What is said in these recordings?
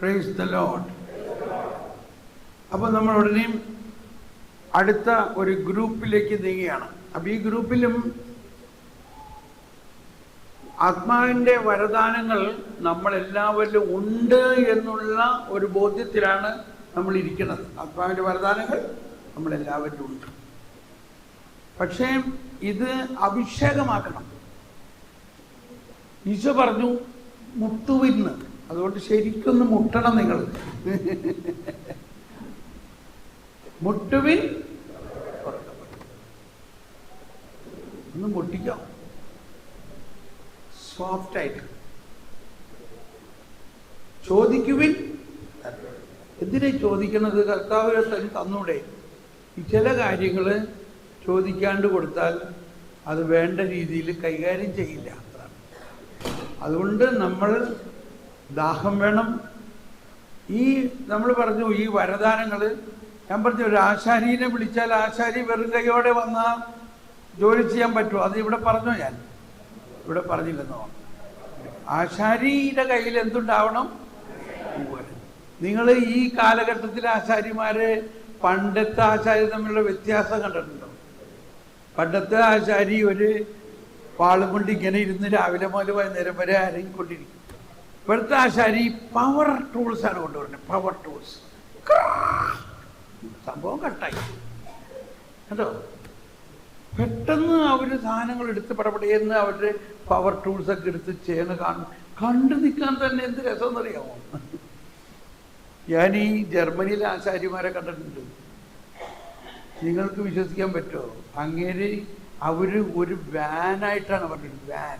Praise the load അപ്പോൾ നമ്മൾ ഉടനെയും അടുത്ത ഒരു ഗ്രൂപ്പിലേക്ക് നീങ്ങുകയാണ്. അപ്പോൾ ഈ ഗ്രൂപ്പിലും ആത്മാവിന്റെ വരദാനങ്ങൾ നമ്മളെല്ലാവരിലും ഉണ്ട് എന്നുള്ള ഒരു ബോധ്യത്തിലാണ് നമ്മൾ ഇരിക്കുന്നത്. ആത്മാവിന്റെ വരദാനങ്ങൾ നമ്മളെല്ലാവരിലും ഉണ്ട്. പക്ഷേ ഇത് അഭിഷേകമാക്കണം. ഈശോ പറഞ്ഞു മുട്ടുവിന്ന് അതുകൊണ്ട് ശരിക്കൊന്ന് മുട്ടണം നിങ്ങൾ മുട്ടുവിൻ ഒന്ന് മുട്ടിക്കാം. സോഫ്റ്റ് ആയിട്ട് ചോദിക്കുവിൻ. എന്തിനാ ചോദിക്കണത്? കർത്താവ് തന്നെ തന്നൂടെ. ചില കാര്യങ്ങൾ ചോദിക്കാണ്ട് കൊടുത്താൽ അത് വേണ്ട രീതിയിൽ കൈകാര്യം ചെയ്യില്ല. അതുകൊണ്ട് നമ്മൾ ദാഹം വേണം. ഈ നമ്മൾ പറഞ്ഞു ഈ വരദാനങ്ങൾ ഞാൻ പറഞ്ഞു ഒരു ആശാരിനെ വിളിച്ചാൽ ആശാരി വെറും കൈയോടെ വന്നാൽ ജോലി ചെയ്യാൻ പറ്റുമോ? അത് ഇവിടെ പറഞ്ഞു ഞാൻ? ഇവിടെ പറഞ്ഞില്ലെന്നോ? ആശാരിയുടെ കയ്യിൽ എന്തുണ്ടാവണം? നിങ്ങൾ ഈ കാലഘട്ടത്തിൽ ആശാരിമാര് പണ്ടത്തെ ആശാരി തമ്മിലുള്ള വ്യത്യാസം കണ്ടിട്ടുണ്ടോ? പണ്ടത്തെ ആശാരി ഒരു വാളും കൊണ്ട് ഇങ്ങനെ ഇരുന്ന് രാവിലെ മുതൽ വൈകുന്നേരം വരെ ആരെയും ആശാരി പവർ ടൂൾസ് ആണ് കൊണ്ടുവരുന്നത്. പവർ ടൂൾസ് സംഭവം കട്ടായി. കേട്ടോ പെട്ടെന്ന് അവർ സാധനങ്ങൾ എടുത്ത് പടപടയെന്ന് അവരുടെ പവർ ടൂൾസ് ഒക്കെ എടുത്ത് ചെയ്യണ കാണും. കണ്ടു നിൽക്കാൻ തന്നെ എന്ത് രസമെന്നറിയാമോ? ഞാൻ ഈ ജർമ്മനിയിലെ ആശാരിമാരെ കണ്ടിട്ടുണ്ട്. നിങ്ങൾക്ക് വിശ്വസിക്കാൻ പറ്റുമോ? അങ്ങേര് അവർ ഒരു വാനായിട്ടാണ് പറഞ്ഞത് വാൻ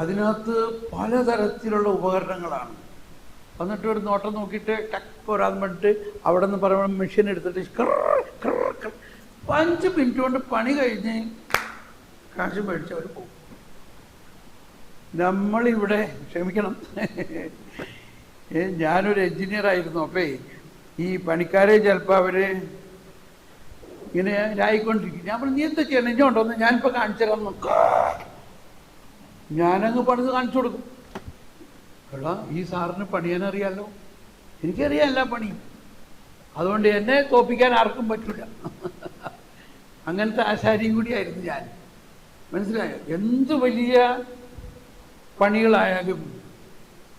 അതിനകത്ത് പലതരത്തിലുള്ള ഉപകരണങ്ങളാണ്. എന്നിട്ട് ഒരു നോട്ടം നോക്കിയിട്ട് ടക്ക് ഒരാൾ പറഞ്ഞിട്ട് അവിടെ നിന്ന് പറയുമ്പോൾ മെഷീൻ എടുത്തിട്ട്. അഞ്ച് മിനിറ്റ് കൊണ്ട് പണി കഴിഞ്ഞ് കാശ് മേടിച്ച് അവർ പോകും. നമ്മളിവിടെ ക്ഷമിക്കണം. ഞാനൊരു എഞ്ചിനീയർ ആയിരുന്നു. അപ്പേ ഈ പണിക്കാരെ ചിലപ്പോൾ അവർ ഇങ്ങനെ ആയിക്കൊണ്ടിരിക്കും ഞാൻ പറഞ്ഞു നീ എന്താ ചെയ്യണം ഇഞ്ഞോണ്ടോന്ന് ഞാനിപ്പോൾ കാണിച്ചു തരാം. നോക്ക ഞാനങ്ങ് പണിത് കാണിച്ചു കൊടുക്കും. എടാ ഈ സാറിന് പണിയാൻ അറിയാലോ എനിക്കറിയാം എല്ലാ പണിയും. അതുകൊണ്ട് എന്നെ തോപ്പിക്കാൻ ആർക്കും പറ്റില്ല അങ്ങനത്തെ ആശാരിയും കൂടിയായിരുന്നു ഞാൻ. മനസ്സിലായോ? എന്ത് വലിയ പണികളായാലും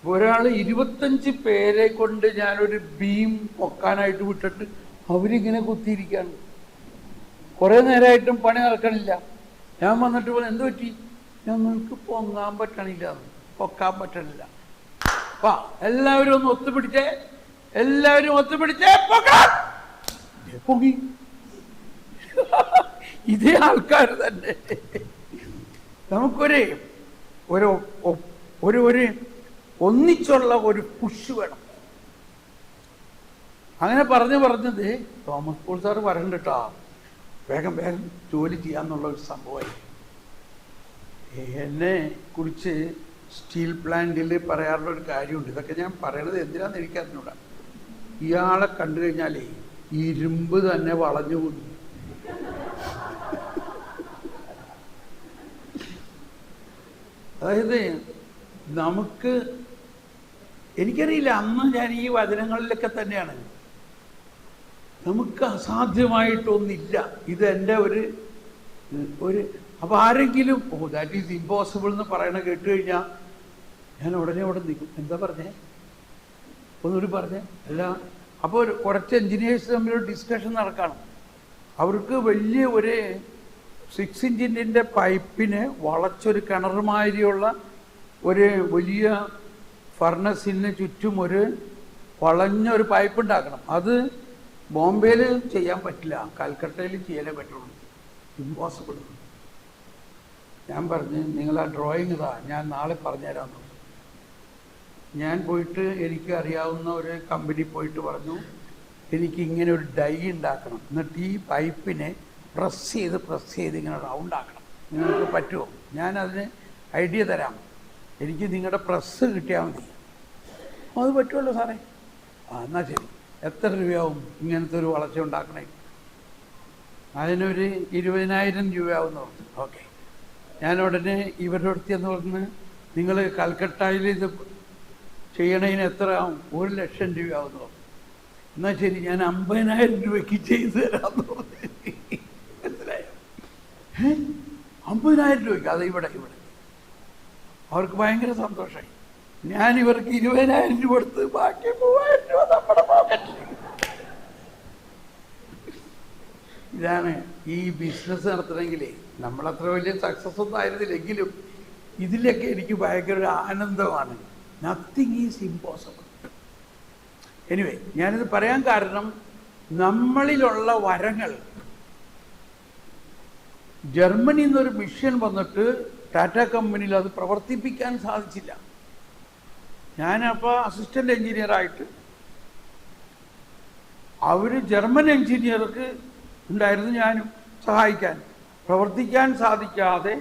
ഒരാൾ ഇരുപത്തഞ്ച് പേരെ കൊണ്ട് ഞാനൊരു ബീം പൊക്കാനായിട്ട് വിട്ടിട്ട് അവരിങ്ങനെ കുത്തിയിരിക്കുകയാണ്. കുറേ നേരമായിട്ടും പണി നടക്കണില്ല. ഞാൻ വന്നിട്ട് പറഞ്ഞു എന്ത് പറ്റി? ഞങ്ങൾക്ക് പൊങ്ങാൻ പറ്റണില്ല. പൊക്കാൻ പറ്റണില്ല. വാ എല്ലാവരും ഒന്ന് ഒത്തുപിടിച്ചേ. എല്ലാവരും ഒത്തുപിടിച്ചേ. പൊങ്ങി. ഇതേ ആൾക്കാർ തന്നെ. നമുക്കൊരു ഒരു ഒരു ഒരു ഒന്നിച്ചുള്ള ഒരു പുഷ് വേണം. അങ്ങനെ പറഞ്ഞു പറഞ്ഞത് തോമസ് പോൾ സാറ് പറയണ്ട കേട്ടോ. വേഗം വേഗം ജോലി ചെയ്യാന്നുള്ള ഒരു സംഭവമായി എന്നെ കുറിച്ച് സ്റ്റീൽ പ്ലാന്റിൽ പറയാറുള്ള ഒരു കാര്യമുണ്ട്. ഇതൊക്കെ ഞാൻ പറയണത് എന്തിനാന്ന് എനിക്കറിഞ്ഞൂടാ. ഇയാളെ കണ്ടു കഴിഞ്ഞാലേ ഇരുമ്പ് തന്നെ വളഞ്ഞു പോകുന്നു അതായത് നമുക്ക് എനിക്കറിയില്ല അന്ന് ഞാൻ ഈ വചനങ്ങളിലൊക്കെ തന്നെയാണ്. നമുക്ക് അസാധ്യമായിട്ടൊന്നില്ല. ഇത് എന്റെ ഒരു ഒരു അപ്പോൾ ആരെങ്കിലും ഓ ദാറ്റ് ഈസ് ഇമ്പോസിബിൾ എന്ന് പറയണ കേട്ട് കഴിഞ്ഞാൽ ഞാൻ ഉടനെ അവിടെ നിൽക്കും. എന്താ പറഞ്ഞേ? ഒന്നുകൂടി പറഞ്ഞേ. അല്ല അപ്പോൾ കുറച്ച് എഞ്ചിനീയേഴ്സ് തമ്മിൽ ഡിസ്കഷൻ നടക്കണം. അവർക്ക് വലിയ ഒരു സിക്സ് ഇഞ്ചിന്റെ പൈപ്പിന് വളച്ചൊരു കിണറുമാതിരിയുള്ള ഒരു വലിയ ഫർണസിന് ചുറ്റും ഒരു വളഞ്ഞൊരു പൈപ്പ് ഉണ്ടാക്കണം. അത് ബോംബെയിൽ ചെയ്യാൻ പറ്റില്ല. കൽക്കട്ടയിൽ ചെയ്യാനേ പറ്റുള്ളൂ. ഇമ്പോസിബിൾ ഞാൻ പറഞ്ഞു നിങ്ങൾ ആ ഡ്രോയിങ് ഇതാ ഞാൻ നാളെ പറഞ്ഞുതരാമെന്ന് പറഞ്ഞു. ഞാൻ പോയിട്ട് എനിക്ക് അറിയാവുന്ന ഒരു കമ്പനി പോയിട്ട് പറഞ്ഞു എനിക്ക് ഇങ്ങനെ ഒരു ഡൈ ഉണ്ടാക്കണം എന്നിട്ട് ഈ പൈപ്പിനെ പ്രസ് ചെയ്ത് പ്രസ് ചെയ്ത് ഇങ്ങനെ റൗണ്ട് ആക്കണം. നിങ്ങൾക്ക് പറ്റുമോ? ഞാൻ അതിന് ഐഡിയ തരാം. എനിക്ക് നിങ്ങളുടെ പ്രസ് കിട്ടിയാൽ മതി. അത് പറ്റുമല്ലോ സാറേ. ആ എന്നാൽ ശരി. എത്ര രൂപയാവും ഇങ്ങനത്തെ ഒരു വളർച്ച ഉണ്ടാക്കണേ? അതിനൊരു ഇരുപതിനായിരം രൂപയാവുമെന്ന് പറഞ്ഞു ഓക്കെ. ഞാൻ ഉടനെ ഇവരുടെ എന്ന് പറഞ്ഞ് നിങ്ങൾ കൽക്കട്ടയിൽ ഇത് ചെയ്യണതിന് എത്ര ആവും ഒരു ലക്ഷം രൂപയാവുന്നു എന്നാൽ ശരി ഞാൻ അമ്പതിനായിരം രൂപയ്ക്ക് ചെയ്തു തരാമെന്ന് മനസ്സിലായോ? അമ്പതിനായിരം രൂപയ്ക്ക്? അത് ഇവിടെ ഇവിടെ. അവർക്ക് ഭയങ്കര സന്തോഷമായി. ഞാൻ ഇവർക്ക് ഇരുപതിനായിരം രൂപ കൊടുത്ത് ബാക്കി മൂവായിരം രൂപ നമ്മുടെ ഇതാണ് ഈ ബിസിനസ് നടത്തണമെങ്കിലേ. നമ്മളത്ര വലിയ സക്സസ് ഒന്നും ആയിരുന്നില്ലെങ്കിലും ഇതിലൊക്കെ എനിക്ക് ഭയങ്കര ഒരു ആനന്ദമാണ്. നത്തിങ് ഈസ് ഇമ്പോസിബിൾ എനിവേ ഞാനിത് പറയാൻ കാരണം നമ്മളിലുള്ള വരങ്ങൾ. ജർമ്മനിയിൽ നിന്നൊരു മിഷൻ വന്നിട്ട് ടാറ്റ കമ്പനിയിൽ അത് പ്രവർത്തിപ്പിക്കാൻ സാധിച്ചില്ല. ഞാനപ്പോൾ അസിസ്റ്റന്റ് എഞ്ചിനീയറായിട്ട് അവർ ജർമ്മൻ എഞ്ചിനീയർക്ക് ഉണ്ടായിരുന്നു ഞാനും. സഹായിക്കാൻ പ്രവർത്തിക്കാൻ സാധിക്കാതെ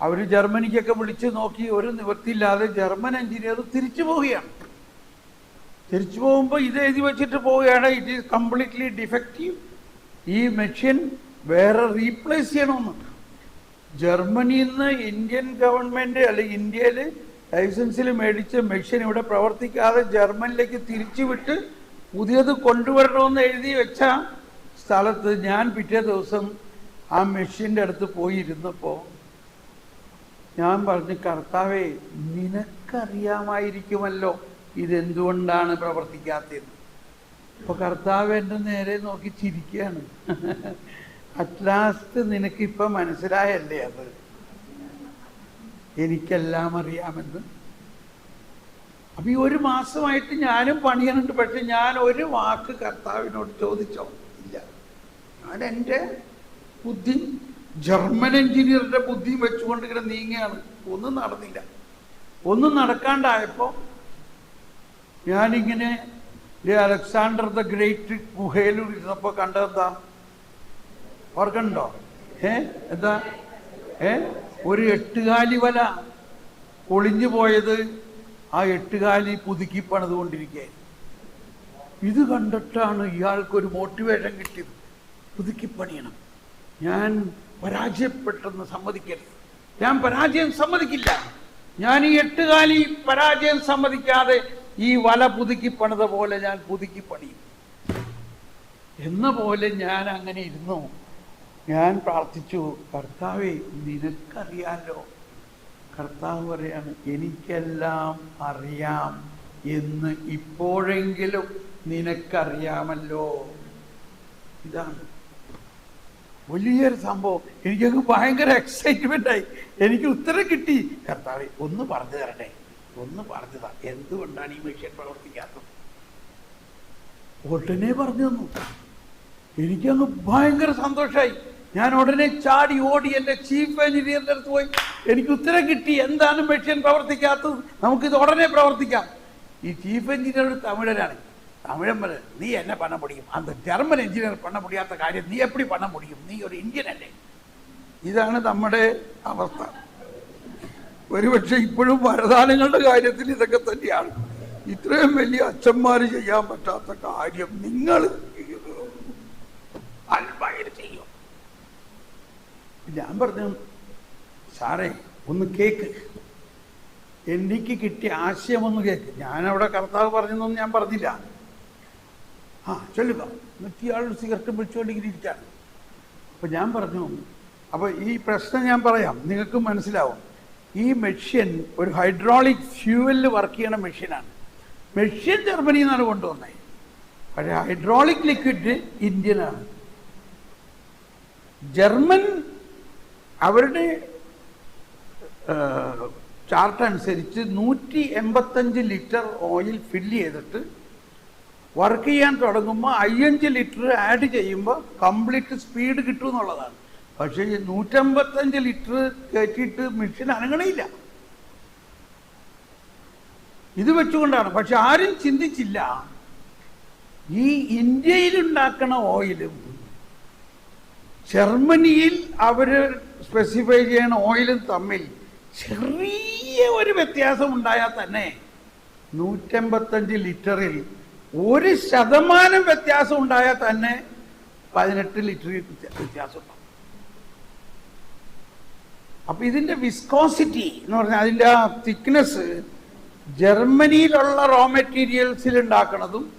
അവർ ജർമ്മനിക്കൊക്കെ വിളിച്ച് നോക്കി ഒരു നിവൃത്തിയില്ലാതെ ജർമ്മൻ എഞ്ചിനീയർ തിരിച്ചു പോവുകയാണ്. തിരിച്ചു പോകുമ്പോൾ ഇത് എഴുതി വെച്ചിട്ട് പോവുകയാണ്. ഇറ്റ് ഈസ് കംപ്ലീറ്റ്ലി ഡിഫക്റ്റീവ് ഈ മെഷീൻ വേറെ റീപ്ലേസ് ചെയ്യണമെന്ന് ജർമ്മനിയിൽ നിന്ന് ഇന്ത്യൻ ഗവൺമെന്റ് അല്ലെങ്കിൽ ഇന്ത്യയിൽ ലൈസൻസിൽ മേടിച്ച മെഷീൻ ഇവിടെ പ്രവർത്തിക്കാതെ ജർമ്മനിലേക്ക് തിരിച്ചു വിട്ട് പുതിയത് കൊണ്ടുവരണമെന്ന് എഴുതി വെച്ച സ്ഥലത്ത് ഞാൻ പിറ്റേ ദിവസം ആ മെഷീന്റെ അടുത്ത് പോയി ഇരുന്നപ്പോൾ ഞാൻ പറഞ്ഞു കർത്താവേ നിനക്കറിയാമായിരിക്കുമല്ലോ ഇതെന്തുകൊണ്ടാണ് പ്രവർത്തിക്കാത്തത്? അപ്പൊ കർത്താവ് എന്റെ നേരെ നോക്കി ചിരിക്കുകയാണ് അറ്റ്ലാസ്റ്റ് നിനക്ക് ഇപ്പൊ മനസ്സിലായല്ലേ അത്? എനിക്കെല്ലാം അറിയാമെന്ന്. അപ്പൊ ഈ ഒരു മാസമായിട്ട് ഞാനും പണിയുന്നുണ്ട് പക്ഷെ ഞാൻ ഒരു വാക്ക് കർത്താവിനോട് ചോദിച്ചോ? എന്റെ ബുദ്ധി ജർമ്മൻ എഞ്ചിനീയറിന്റെ ബുദ്ധി വെച്ചുകൊണ്ട് ഇങ്ങനെ നീങ്ങുകയാണ്. ഒന്നും നടന്നില്ല. ഒന്നും നടക്കാണ്ടായപ്പോ ഞാനിങ്ങനെ അലക്സാണ്ടർ ദ ഗ്രേറ്റ് ഗുഹയിൽ ഇരുന്നപ്പോ കണ്ടതെന്താ? ഓർക്കണ്ടോ? ഏ? എന്താ? ഏ? ഒരു എട്ടുകാലി വല ഒളിഞ്ഞു പോയത് ആ എട്ടുകാലി പുതുക്കി പണിതുകൊണ്ടിരിക്കുകയായിരുന്നു. ഇത് കണ്ടിട്ടാണ് ഇയാൾക്കൊരു മോട്ടിവേഷൻ കിട്ടിയത്. പുതുക്കി പണിയണം ഞാൻ പരാജയപ്പെട്ടെന്ന് സമ്മതിക്കരുത്. ഞാൻ പരാജയം സമ്മതിക്കില്ല. ഞാൻ ഈ എട്ടുകാലി പരാജയം സമ്മതിക്കാതെ ഈ വല പുതുക്കി പണിത പോലെ ഞാൻ പുതുക്കി പണിയും എന്ന പോലെ ഞാൻ അങ്ങനെ ഇരുന്നു. ഞാൻ പ്രാർത്ഥിച്ചു കർത്താവെ നിനക്കറിയാലോ? കർത്താവ് പറയാണ് എനിക്കെല്ലാം അറിയാം. എന്ന് ഇപ്പോഴെങ്കിലും നിനക്കറിയാമല്ലോ. ഇതാണ് വലിയൊരു സംഭവം. എനിക്കങ്ങ് ഭയങ്കര എക്സൈറ്റ്മെന്റ് ആയി. എനിക്ക് ഉത്തരം കിട്ടി. കർത്താവ് ഒന്ന് പറഞ്ഞു തരട്ടെ. ഒന്ന് പറഞ്ഞതാ എന്തുകൊണ്ടാണ് ഈ മെഷീൻ പ്രവർത്തിക്കാത്തത്? ഉടനെ പറഞ്ഞു തന്നു. എനിക്കങ്ങ് ഭയങ്കര സന്തോഷമായി ഞാൻ ഉടനെ ചാടി ഓടി എന്റെ ചീഫ് എഞ്ചിനീയറിന്റെ അടുത്ത് പോയി. എനിക്ക് ഉത്തരം കിട്ടി. എന്താണ് മെഷീൻ പ്രവർത്തിക്കാത്തത്? നമുക്കിത് ഉടനെ പ്രവർത്തിക്കാം. ഈ ചീഫ് എഞ്ചിനീയർ ഒരു തമിഴനാണ്. நீ നീ എന്നെ முடியும்? அந்த ജർമ്മൻ എഞ്ചിനീയർ முடியாத മുടിയാത്ത കാര്യം നീ എപ്പടി പണ മുടിയും നീ ഒരു ഇന്ത്യൻ അല്ലേ ഇതാണ് നമ്മുടെ അവസ്ഥ. ഒരുപക്ഷെ ഇപ്പോഴും വരദാനങ്ങളുടെ കാര്യത്തിൽ ഇതൊക്കെ തന്നെയാണ്. ഇത്രയും വലിയ അച്ഛന്മാർ ചെയ്യാൻ പറ്റാത്ത കാര്യം നിങ്ങൾ അൽബായർ ചെയ്യും. ഞാൻ പറഞ്ഞു സാറേ ഒന്ന് കേക്ക്. എനിക്ക് കിട്ടിയ ആശയം ഒന്ന് കേക്ക്. ഞാനവിടെ കർത്താവ് പറഞ്ഞതൊന്നും ഞാൻ പറഞ്ഞില്ല. ആ ചൊല്ലുക. എന്നിട്ട് ഇയാൾ സിഗരറ്റ് പിടിച്ചുകൊണ്ടിങ്ങനെ ഇരിക്കുകയാണ് അപ്പം ഞാൻ പറഞ്ഞു അപ്പോൾ ഈ പ്രശ്നം ഞാൻ പറയാം നിങ്ങൾക്ക് മനസ്സിലാവും. ഈ മെഷീൻ ഒരു ഹൈഡ്രോളിക് ഫ്യൂവലിൽ വർക്ക് ചെയ്യണ മെഷീനാണ് മെഷീൻ ജർമ്മനിയിൽ നിന്നാണ് കൊണ്ടുവന്നത് പക്ഷേ ഹൈഡ്രോളിക് ലിക്വിഡ് ഇന്ത്യനാണ്. ജർമ്മൻ അവരുടെ ചാർട്ട് അനുസരിച്ച് നൂറ്റി എൺപത്തഞ്ച് ലിറ്റർ ഓയിൽ ഫില്ല് ചെയ്തിട്ട് വർക്ക് ചെയ്യാൻ തുടങ്ങുമ്പോൾ അയ്യഞ്ച് ലിറ്റർ ആഡ് ചെയ്യുമ്പോൾ കംപ്ലീറ്റ് സ്പീഡ് കിട്ടും എന്നുള്ളതാണ്. പക്ഷേ ഈ നൂറ്റമ്പത്തഞ്ച് ലിറ്റർ കയറ്റിയിട്ട് മെഷീൻ അനങ്ങണില്ല. ഇത് വെച്ചുകൊണ്ടാണ്. പക്ഷെ ആരും ചിന്തിച്ചില്ല. ഈ ഇന്ത്യയിൽ ഉണ്ടാക്കണ ഓയിലും ജർമ്മനിയിൽ അവർ സ്പെസിഫൈ ചെയ്യണ ഓയിലും തമ്മിൽ ചെറിയ ഒരു വ്യത്യാസം ഉണ്ടായാൽ തന്നെ നൂറ്റമ്പത്തഞ്ച് ലിറ്ററിൽ ഒരു ശതമാനം വ്യത്യാസം ഉണ്ടായാൽ തന്നെ പതിനെട്ട് ലിറ്റർ വ്യത്യാസം ഉണ്ടാവും. അപ്പൊ ഇതിന്റെ വിസ്കോസിറ്റി എന്ന് പറഞ്ഞാൽ അതിന്റെ ആ തിക്നെസ് ജർമ്മനിയിലുള്ള റോ മെറ്റീരിയൽസിൽ ഉണ്ടാക്കുന്നതും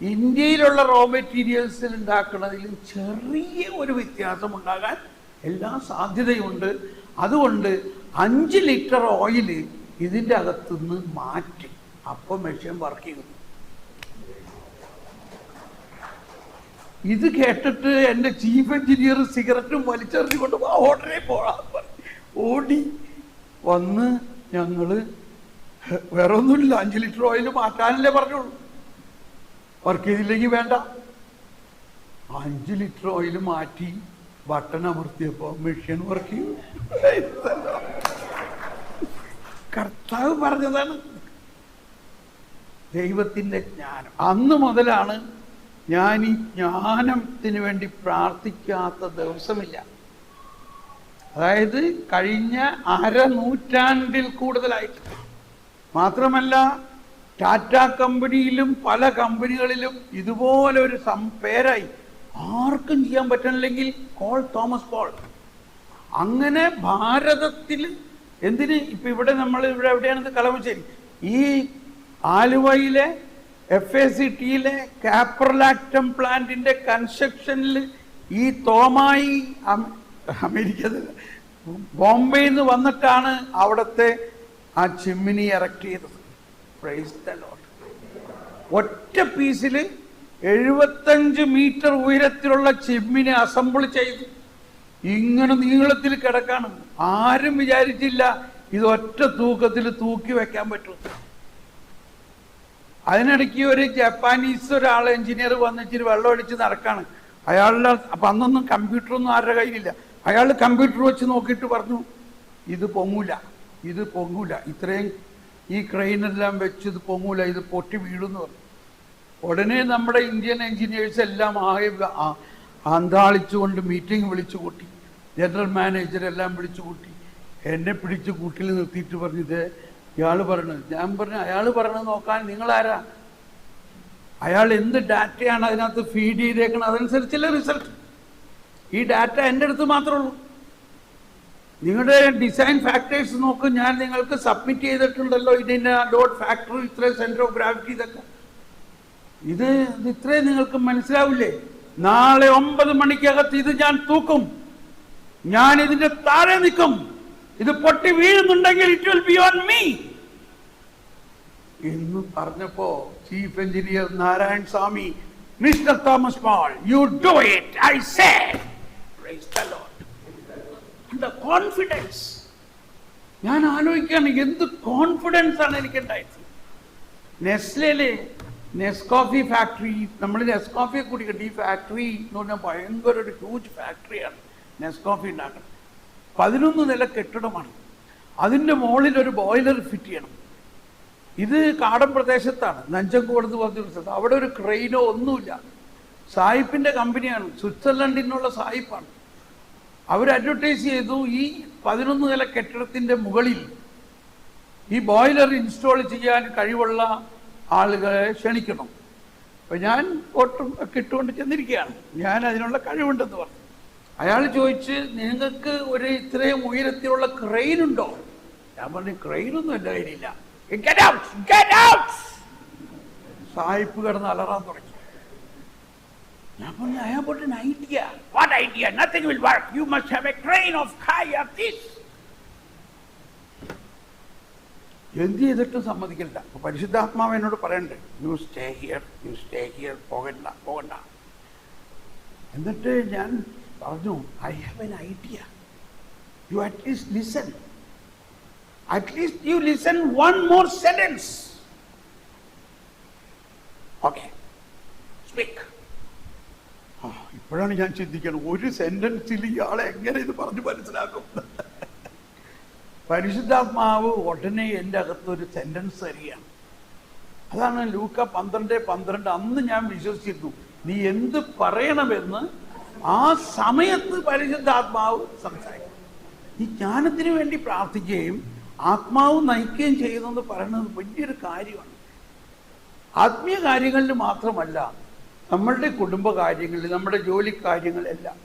ഇന്ത്യയിലുള്ള റോ മെറ്റീരിയൽസിൽ ഉണ്ടാക്കുന്നതിലും ചെറിയ ഒരു വ്യത്യാസം ഉണ്ടാകാൻ എല്ലാ സാധ്യതയുണ്ട്. അതുകൊണ്ട് അഞ്ച് ലിറ്റർ ഓയിൽ ഇതിന്റെ അകത്തുനിന്ന് മാറ്റി. അപ്പം മെഷീൻ വർക്ക് ചെയ്യുന്നു ഇത് കേട്ടിട്ട് എന്റെ ചീഫ് എഞ്ചിനീയർ സിഗരറ്റും വലിച്ചെറിഞ്ഞുകൊണ്ട് ആ ഉടനെ പോകാൻ. ഓടി വന്ന് ഞങ്ങൾ വേറെ ഒന്നുമില്ല അഞ്ച് ലിറ്റർ ഓയിൽ മാറ്റാനല്ലേ പറഞ്ഞോളൂ വർക്ക് ചെയ്തില്ലെങ്കിൽ വേണ്ട. അഞ്ച് ലിറ്റർ ഓയിൽ മാറ്റി ബട്ടൺ അമർത്തിയപ്പോൾ മെഷീൻ വർക്ക് ചെയ്യും കർത്താവ് പറഞ്ഞതാണ് ദൈവത്തിന്റെ ജ്ഞാനം. അന്ന് മുതലാണ് ഞാൻ ഈ ജ്ഞാനത്തിന് വേണ്ടി പ്രാർത്ഥിക്കാത്ത ദിവസമില്ല. അതായത് കഴിഞ്ഞ അരനൂറ്റാണ്ടിൽ കൂടുതലായിട്ട്. മാത്രമല്ല ടാറ്റ കമ്പനിയിലും പല കമ്പനികളിലും ഇതുപോലെ ഒരു സം പേരായി. ആർക്കും ചെയ്യാൻ പറ്റണില്ലെങ്കിൽ കോൾ തോമസ് പോൾ. അങ്ങനെ ഭാരതത്തിൽ എന്തിന്? ഇപ്പൊ ഇവിടെ നമ്മൾ ഇവിടെ എവിടെയാണെന്ന് കളമശ്ശേരി ഈ ആലുവയിലെ എഫ് എ സി ടിയിലെ കാപ്രലാക്ടം പ്ലാന്റിന്റെ കൺസ്ട്രക്ഷനിൽ ഈ തോമായി അമേരിക്ക ബോംബെയിൽ നിന്ന് വന്നിട്ടാണ് അവിടുത്തെ ആ ചിമ്മിനി ഇറക്ട് ചെയ്തത്. ഒറ്റ പീസിൽ എഴുപത്തഞ്ച് മീറ്റർ ഉയരത്തിലുള്ള ചിമ്മിനെ അസംബിൾ ചെയ്തു. ഇങ്ങനെ നീളത്തിൽ കിടക്കാണ്. ആരും വിചാരിച്ചില്ല ഇത് ഒറ്റ തൂക്കത്തിൽ തൂക്കി വെക്കാൻ പറ്റും അതിനിടയ്ക്ക് ഒരു ജപ്പാനീസ് ഒരാൾ എഞ്ചിനീയർ വന്നിച്ചിട്ട് വെള്ളം അടിച്ച് നടക്കാണ്. അയാളുടെ അപ്പം അന്നൊന്നും കമ്പ്യൂട്ടറൊന്നും ആരുടെ കയ്യിലില്ല. അയാൾ കമ്പ്യൂട്ടർ വെച്ച് നോക്കിയിട്ട് പറഞ്ഞു ഇത് പൊങ്ങൂല ഇത് പൊങ്ങൂല ഇത്രയും ഈ ക്രെയിനെല്ലാം വെച്ച് ഇത് പൊങ്ങൂല ഇത് പൊട്ടി വീഴുന്നു പറഞ്ഞു. ഉടനെ നമ്മുടെ ഇന്ത്യൻ എഞ്ചിനീയേഴ്സ് എല്ലാം ആകെ അന്താളിച്ചുകൊണ്ട് മീറ്റിംഗ് വിളിച്ചു കൂട്ടി. ജനറൽ മാനേജർ എല്ലാം വിളിച്ചു കൂട്ടി. എന്നെ പിടിച്ച് കൂട്ടിൽ നിർത്തിയിട്ട് പറഞ്ഞു ഇത് ഇയാൾ പറഞ്ഞത് ഞാൻ പറഞ്ഞു അയാൾ പറഞ്ഞത് നോക്കാൻ നിങ്ങളാരാ? അയാൾ എന്ത് ഡാറ്റയാണ് അതിനകത്ത് ഫീഡ് ചെയ്തേക്കുന്നത് അതനുസരിച്ചല്ലേ റിസൾട്ട് ഈ ഡാറ്റ എന്റെ അടുത്ത് മാത്രമേ ഉള്ളൂ. നിങ്ങളുടെ ഡിസൈൻ ഫാക്ടേഴ്സ് നോക്കും. ഞാൻ നിങ്ങൾക്ക് സബ്മിറ്റ് ചെയ്തിട്ടുണ്ടല്ലോ. ഇതിന്റെ ലോഡ് ഫാക്ടറി ഇത്ര സെന്റർ ഓഫ് ഗ്രാവിറ്റി ഇതൊക്കെ. ഇത് ഇത് ഇത്രയും നിങ്ങൾക്ക് മനസ്സിലാവില്ലേ? നാളെ ഒമ്പത് മണിക്കകത്ത് ഇത് ഞാൻ തൂക്കും. ഞാൻ ഇതിന്റെ താഴെ നിൽക്കും. ഇത് പൊട്ടി വീഴുന്നുണ്ടെങ്കിൽ it will be on me എന്ന് പറഞ്ഞപ്പോ chief engineer Narayan Swamy mister Thomas Paul you do it I say confidence ഞാൻ ആലോചിക്കുകയാണ് എന്ത് കോൺഫിഡൻസ് ആണ് എനിക്ക് ഉണ്ടായത് നെസ്കോഫി ഫാക്ടറി നമ്മൾ നെസ്കോഫിയെ കുടിക്കട്ടെ ഈ ഫാക്ടറി എന്ന് പറഞ്ഞാൽ ഭയങ്കര ഒരു ഹ്യൂജ് ഫാക്ടറിയാണ് നെസ്കോഫി ഉണ്ടാക്കുന്നത്. പതിനൊന്ന് നില കെട്ടിടമാണ്. അതിന്റെ മുകളിൽ ഒരു ബോയിലർ ഫിറ്റ് ചെയ്യണം. ഇത് കാടൻ പ്രദേശത്താണ്. നഞ്ചങ്കോട് പറഞ്ഞ സ്ഥലത്ത്. അവിടെ ഒരു ക്രെയിനോ ഒന്നുമില്ല. സായിപ്പിന്റെ കമ്പനിയാണ്. സ്വിറ്റ്സർലൻഡിൽ നിന്നുള്ള സായിപ്പാണ്. അവർ അഡ്വർടൈസ് ചെയ്തു ഈ പതിനൊന്ന് നില കെട്ടിടത്തിന്റെ മുകളിൽ ഈ ബോയിലർ ഇൻസ്റ്റാൾ ചെയ്യാൻ കഴിവുള്ള ആളുകളെ ക്ഷണിക്കണം. അപ്പൊ ഞാൻ ഓട്ടും ഒക്കെ ഇട്ടുകൊണ്ട് ചെന്നിരിക്കുകയാണ്. ഞാൻ അതിനുള്ള കഴിവുണ്ടെന്ന് പറഞ്ഞു. അയാൾ ചോദിച്ച് നിങ്ങൾക്ക് ഒരു ഇത്രയും ഉയരത്തിലുള്ള ക്രെയിൻ ഉണ്ടോ? ഞാൻ പറഞ്ഞു ക്രെയിനൊന്നും എന്റെ കയ്യിലില്ല. സായിപ്പ് കിടന്ന് അലറാൻ തുടങ്ങി. ഞാൻ പറഞ്ഞു I have an idea What idea? Nothing will work. You must have a crane of high of this. എന്ത് ചെയ്തിട്ടും സമ്മതിക്കില്ല അപ്പൊ പരിശുദ്ധാത്മാവ് എന്നോട് പറയണ്ടേ you stay here you stay here പോകണ്ട പോകണ്ട. എന്നിട്ട് ഞാൻ പറഞ്ഞു I have an idea you at least listen at least you listen one more sentence. Speak ആ ഇപ്പോഴാണ് ഞാൻ ചിന്തിക്കുന്നത് ഒരു സെന്റൻസിൽ ഇയാളെ എങ്ങനെ ഇത് പറഞ്ഞു മനസ്സിലാക്കും? പരിശുദ്ധാത്മാവ് ഉടനെ എന്റെ അകത്ത് ഒരു സെന്റൻസ് തരികയാണ്. അതാണ് ലൂക്ക പന്ത്രണ്ട് പന്ത്രണ്ട്. അന്ന് ഞാൻ വിശ്വസിച്ചിരുന്നു നീ എന്ത് പറയണമെന്ന് ആ സമയത്ത് പരിശുദ്ധാത്മാവ് സംസാരിക്കും. ഈ ജ്ഞാനത്തിന് വേണ്ടി പ്രാർത്ഥിക്കുകയും ആത്മാവ് നയിക്കുകയും ചെയ്യുന്നെന്ന് പറയുന്നത് വലിയൊരു കാര്യമാണ്. ആത്മീയ കാര്യങ്ങളിൽ മാത്രമല്ല നമ്മളുടെ കുടുംബ കാര്യങ്ങളിൽ നമ്മുടെ ജോലി കാര്യങ്ങളെല്ലാം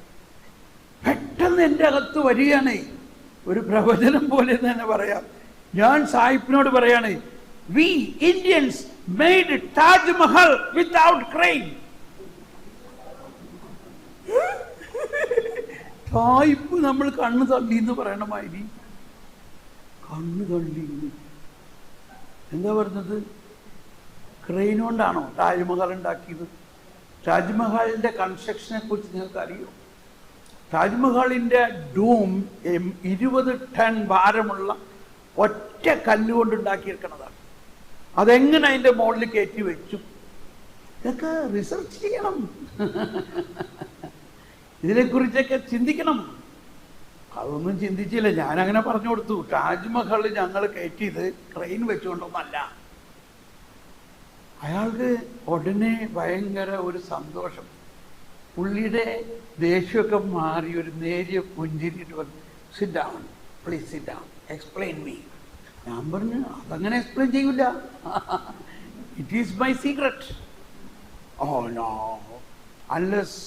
പെട്ടെന്ന് എന്റെ അകത്ത് വരികയാണേ. ഒരു പ്രവചനം പോലെ തന്നെ പറയാം. ഞാൻ സായിപ്പിനോട് പറയാണ് we Indians made Taj Mahal without crane Tayyip നമ്മൾ കണ്ണ് തള്ളി എന്ന് പറയണ മാതിരി കണ്ണ് തള്ളി എന്താ പറഞ്ഞത്? ക്രെയിൻ കൊണ്ടാണോ താജ്മഹൽ ഉണ്ടാക്കിയത്? താജ്മഹലിന്റെ കൺസ്ട്രക്ഷനെ കുറിച്ച് നിങ്ങൾക്ക് അറിയോ താജ്മഹലിന്റെ ഡൂം ഇരുപത് ടൺ ഭാരമുള്ള ഒറ്റ കല്ലുകൊണ്ട് ഉണ്ടാക്കിയിരിക്കണതാണ് അതെങ്ങനെ അതിന്റെ മുകളിൽ കയറ്റി വെച്ചു? ഇതൊക്കെ റിസർച്ച് ചെയ്യണം. ഇതിനെക്കുറിച്ചൊക്കെ ചിന്തിക്കണം. അതൊന്നും ചിന്തിച്ചില്ല. ഞാനങ്ങനെ പറഞ്ഞു കൊടുത്തു. താജ്മഹൽ ഞങ്ങൾ കയറ്റിയത് ട്രെയിൻ വെച്ചുകൊണ്ടൊന്നല്ല. അയാൾക്ക് ഉടനെ ഭയങ്കര ഒരു സന്തോഷം. പുള്ളിയുടെ ദേഷ്യമൊക്കെ മാറി ഒരു നേരിയ പുഞ്ചിരിട്ട് പറഞ്ഞു sit down please sit down explain me ഞാൻ പറഞ്ഞു അതങ്ങനെ എക്സ്പ്ലെയിൻ ചെയ്യൂല. It is my secret oh no unless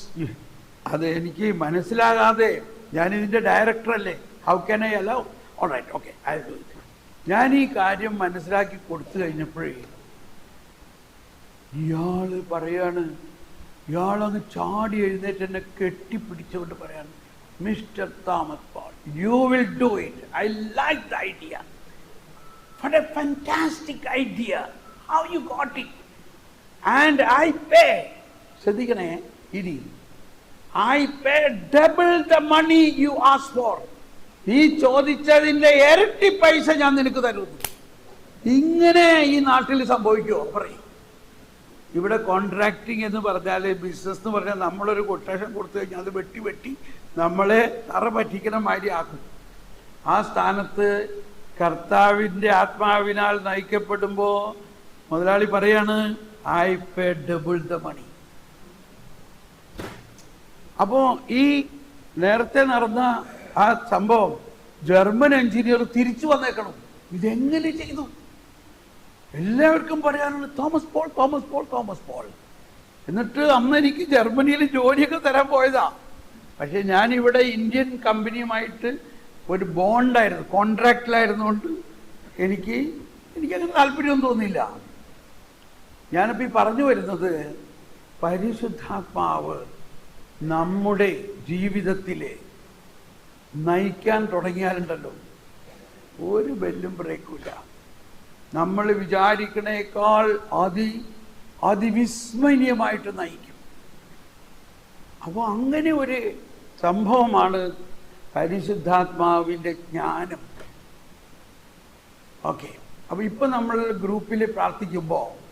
അത് എനിക്ക് മനസ്സിലാകാതെ ഞാൻ ഇതിന്റെ ഡയറക്ടറല്ലേ how can I allow all right okay I it ഞാൻ ഈ കാര്യം മനസ്സിലാക്കി കൊടുത്തു കഴിഞ്ഞപ്പോഴേ ഇയാൾ പറയാണ് ഇയാളങ്ങ് ചാടി എഴുന്നേറ്റ് എന്നെ കെട്ടിപ്പിടിച്ചുകൊണ്ട് പറയാണ് mister Thomas Paul you will do it I like the idea What a fantastic idea. How you got it? And I pay. ശ്രദ്ധിക്കണേ ഇനി I pay double the money you ask for നീ ചോദിച്ചതിന്റെ ഇരട്ടി പൈസ ഞാൻ നിനക്ക് തരുന്നു. ഇങ്ങനെ ഈ നാട്ടിൽ സംഭവിക്കുമോ പറയും. ഇവിടെ കോൺട്രാക്ടിങ് എന്ന് പറഞ്ഞാൽ ബിസിനസ് എന്ന് പറഞ്ഞാൽ നമ്മളൊരു കൊട്ടേഷൻ കൊടുത്തു കഴിഞ്ഞാൽ അത് വെട്ടി വെട്ടി നമ്മളെ തറ പറ്റിക്കണ മാതിരി ആക്കും. ആ സ്ഥാനത്ത് കർത്താവിന്റെ ആത്മാവിനാൽ നയിക്കപ്പെടുമ്പോൾ മുതലാളി പറയാണ് I pay double the money അപ്പോ ഈ നേരത്തെ നടന്ന ആ സംഭവം ജർമ്മൻ എഞ്ചിനീയർ തിരിച്ചു വന്നേക്കണം. ഇതെങ്ങനെ ചെയ്തു? എല്ലാവർക്കും പറയാനുള്ള Thomas Paul Thomas Paul Thomas Paul. എന്നിട്ട് അന്ന് എനിക്ക് ജർമ്മനിയിൽ ജോലിയൊക്കെ തരാൻ പോയതാ. പക്ഷെ ഇവിടെ ഇന്ത്യൻ കമ്പനിയുമായിട്ട് ഒരു ബോണ്ടായിരുന്നു കോൺട്രാക്റ്റിലായിരുന്നുകൊണ്ട് എനിക്ക് എനിക്കങ്ങനെ താല്പര്യമൊന്നും തോന്നിയില്ല. ഞാനിപ്പോൾ ഈ പറഞ്ഞു വരുന്നത് പരിശുദ്ധാത്മാവ് നമ്മുടെ ജീവിതത്തിലെ നയിക്കാൻ തുടങ്ങിയാലുണ്ടല്ലോ. ഒരു ബെല്ലും ബ്രേക്കില്ല. നമ്മൾ വിചാരിക്കണേക്കാൾ അതി അതിവിസ്മരണീയമായിട്ട് നയിക്കും. അപ്പോൾ അങ്ങനെ ഒരു സംഭവമാണ് പരിശുദ്ധാത്മാവിന്റെ ജ്ഞാനം. ഓക്കെ. അപ്പോൾ ഇപ്പം നമ്മൾ ഗ്രൂപ്പിൽ പ്രാർത്ഥിക്കുമ്പോൾ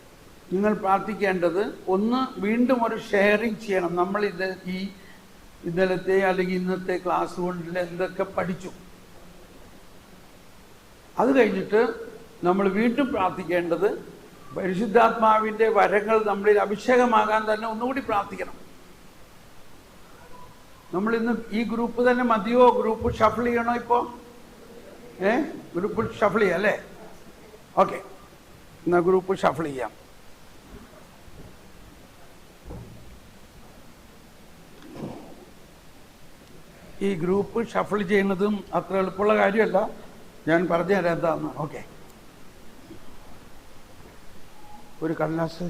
നിങ്ങൾ പ്രാർത്ഥിക്കേണ്ടത് ഒന്ന് വീണ്ടും ഒരു ഷെയറിങ് ചെയ്യണം. നമ്മൾ ഇത് ഈ ഇന്നലത്തെ അല്ലെങ്കിൽ ഇന്നത്തെ ക്ലാസ് കൊണ്ടിൽ എന്തൊക്കെ പഠിച്ചു. അത് കഴിഞ്ഞിട്ട് നമ്മൾ വീണ്ടും പ്രാർത്ഥിക്കേണ്ടത് പരിശുദ്ധാത്മാവിന്റെ വരങ്ങൾ നമ്മളിൽ അഭിഷേകമാകാൻ തന്നെ ഒന്നുകൂടി പ്രാർത്ഥിക്കണം. നമ്മൾ ഇന്ന് ഈ ഗ്രൂപ്പ് തന്നെ മതിയോ? ഗ്രൂപ്പ് ഷഫിൾ ചെയ്യണോ ഇപ്പോൾ ഏ? ഗ്രൂപ്പ് ഷഫിൾ ചെയ്യാം അല്ലേ? ഓക്കെ. എന്നാ ഗ്രൂപ്പ് ഷഫിൾ ചെയ്യാം. ഈ ഗ്രൂപ്പ് ഷഫിൾ ചെയ്യുന്നതും അത്ര എളുപ്പമുള്ള കാര്യമല്ല. ഞാൻ പറഞ്ഞുതരാം എന്താന്ന്. ഓക്കെ. ഒരു കടലാസ്